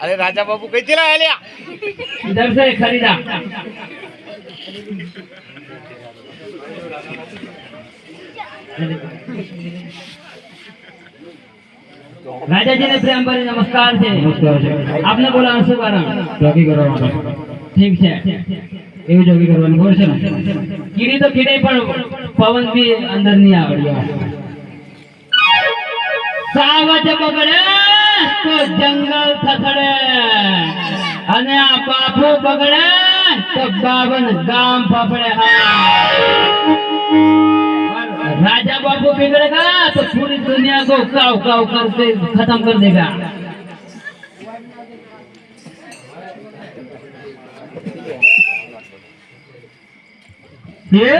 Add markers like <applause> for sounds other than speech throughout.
અરે રાજા બાબુ કઈ થી લાયા <laughs> इधर से खरीदा राजा जी ने प्रेम भरी नमस्कार છે આપને બોલા શું કારણ જોગી કરવાનું ઠીક છે એવું જોગી કરવાનું ખબર છે ને કીડી તો કીડી પણ પવન બી અંદર નહીં આવે સાવજ બગડે તો જંગલ થથડે અને આ બાપુ બગડે તો બાવન ગામ ફફડે राजा बाबू बिगड़ेगा तो पूरी दुनिया को काव काव करके खत्म कर देगा ये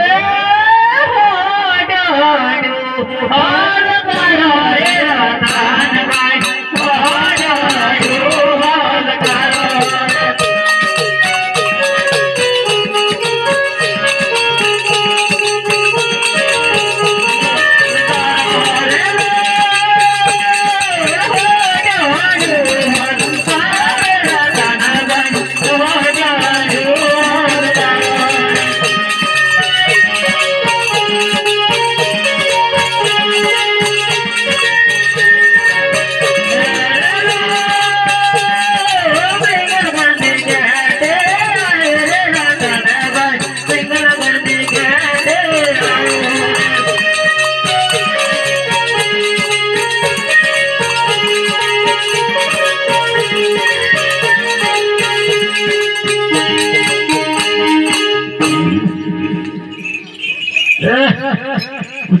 એ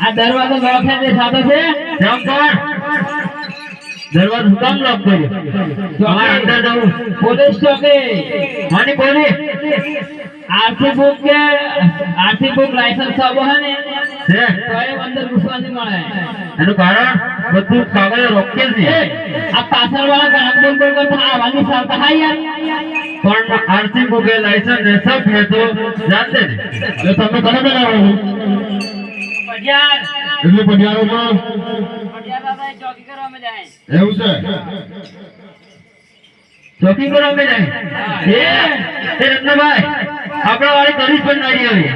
આ દરવાજો લોક છે તે છે? કેમ કર દરવાજો હું કામ લોક કર્યો. તમારે અંદર જવું. પોલીસ ચોકી. માની બોલી આરસી બુક કે આરસી બુક લાયસન્સ સબ હે ને? છે. તો એ અંદર ઘૂસવા મળે. એનું કારણ બધું કાગળ રોકે છે આ પાછળ વાળા ગામ બોલ બોલ કરતા આવવાની સાલતા હા યાર પણ આરસી બુકે લાયસન્સ ને સબ હે તો જાતે જો. તમે કોને બનાવો. પડિયાર એટલે પડિયારો તો પડિયાર બાબા ચોકી કરવા મે જાય એવું છે? ચોકી કરવા મે જાય. એ રત્નભાઈ આપણા વાળી કરીશ પણ નાઈ આવી.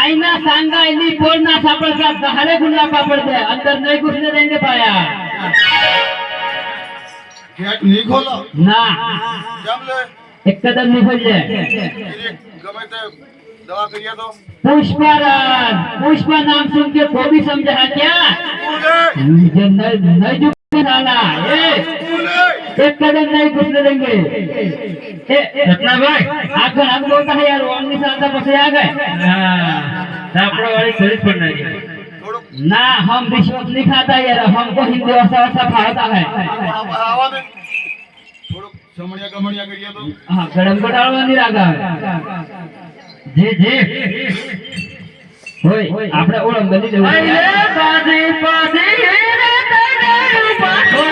આઈના સાંગા એની પોરના સાપડ સાપ દહાડે ગુલ્લા પાપડ દે અંદર નહીં ઘૂસને દેંગે પાયા. ગેટ નહીં ખોલો? ના. કેમ લે? एक कदम निकल जाए ગિરી ગમે તે દવા કરીએ તો पुष्पराज पुष्पा नाम सुन के को भी समझा है क्या બોલે ये नहीं नहीं झुकने साला ए, બોલે एक कदम नहीं घुसने देंगे ए, ए, રત્નાભાઈ आकर हम बोलता है यार ओम निशान पसे आ गए હા આપણા વાળી કરીશ પણ નારી થોડુંક ना हम रिश्वत नहीं खाता यार हमको हिंदी भाषा भाषा फाड़ता है જમણિયા ગમણિયા કરીએ તો? હા ગરમ ગોટાળવાની રાગ આવે. જે જે. હોય આપણે ઓળંગ બની દેવું પાછી પાછી રે તને પાછો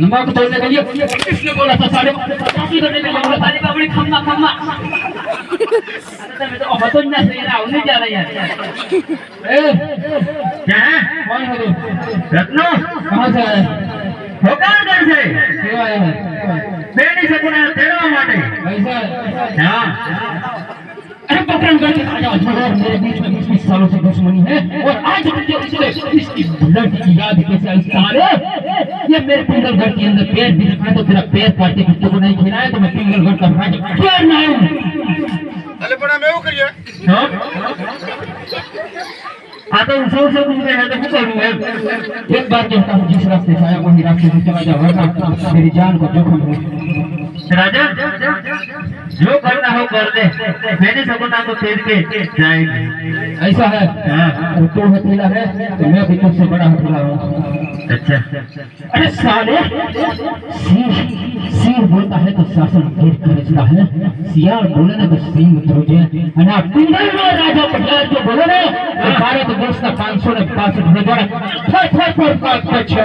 नमक तोड़ने के लिए किसने बोला था सारे काफी करने के लिए बोला सारे बाबड़ी खम्मा खम्मा मैं तो अबतन ना सही रहा उन्हें जा रहा यार ए क्या कौन हो तू रत्नो कहां से आया हो कहां घर से क्यों आया है बेटी से तेरा माटे ऐसा हां प्रकरण करके मेरे बीच में बीस सालों से दुश्मनी है। और आज मुझे इसकी लड़की की याद कैसे सारे ये मेरे पिंगलगढ़ के अंदर पैर भी रखा तो तेरा पैर पार्टी कुत्ते को नहीं खिलाया तो मैं पिंगलगढ़ का राज क्या नाम अलेपना मैं वो करिए हाँ? से तो, तो एक बार जिस रास्ते से आया वही रास्ते से चला जाओ मेरी जान को जोखिम राजा? जो करना हो कर दे। मैंने सपना को छेद के जाएँगे। ऐसा है। वो तो हथेला है तो मैं भी तुझसे बड़ा हथेला हूँ। अच्छा। अरे साले सी सी बोलता है तो शासन भेद करता है। सिया बोले ना तो सिंह और आप ना पिंगल वो राजा पटेल जो बोले ना तो भारत देश का पाँच सौ ने बासठ पर है अच्छा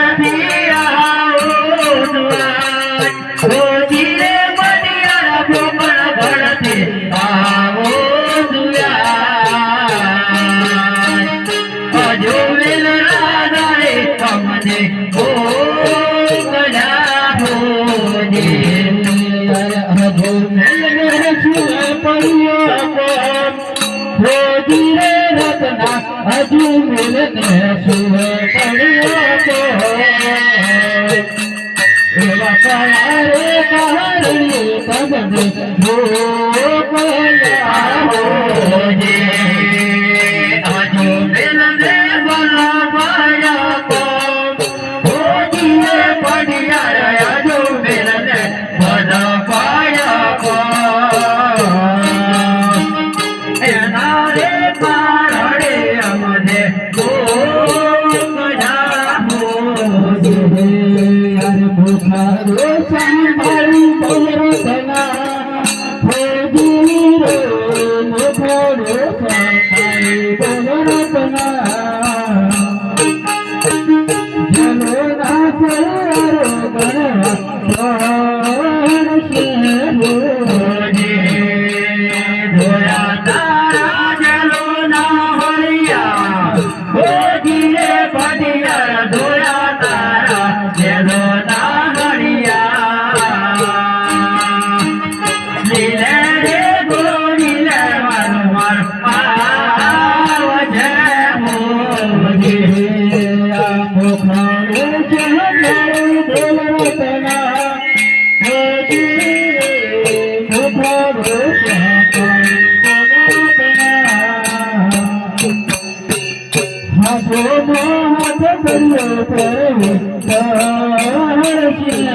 ಸಂಭಾಳು ಭೈರತನಾ শ্রী